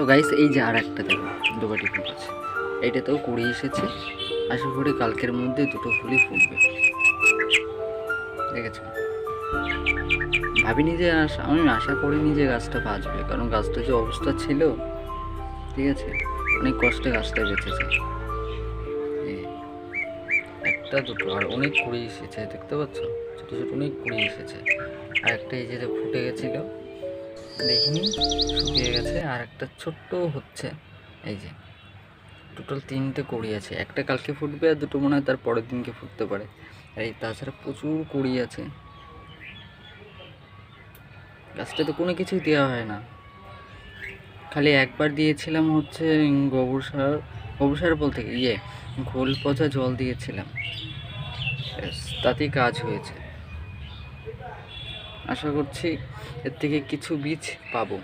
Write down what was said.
তো গাইস এই যে আর একটা দেখো দুবাটি ফুল আছে। এইটাতেও কুড়ি এসেছে। আশা করি কালকের মধ্যে দুটো ফুলই ফুটবে দেখেছ? ভাবিনি যে আমি আশা করিনি যে গাছটা বাঁচবে, কারণ গাছটা যে অবস্থা ছিল, ঠিক আছে? অনেক কষ্টে গাছটা বেঁচেছে। একটা দুটো, আর অনেক কুড়ি এসেছে, দেখতে পাচ্ছ? ছোটো ছোটো অনেক কুড়ি এসেছে। আর একটা এই যে ফুটে গেছিল দেখিনি শুকিয়ে গেছে আর একটা ছোট্ট হচ্ছে। এই যে টোটাল তিনটে কুড়ি আছে। একটা কালকে ফুটবে আর দুটো মনে হয় তার পরের দিনকে ফুটতে পারে। আর এই তাছাড়া প্রচুর কুড়ি আছে। গাছটা তো কোনো কিছুই দেওয়া হয় না। খালি একবার দিয়েছিলাম হচ্ছে গোবর সার গোবর সার বলতে ইয়ে ঘোল পচা জল দিয়েছিলাম। তাতেই কাজ হয়েছে। আশা করছি এর থেকে কিছু বীজ পাবো।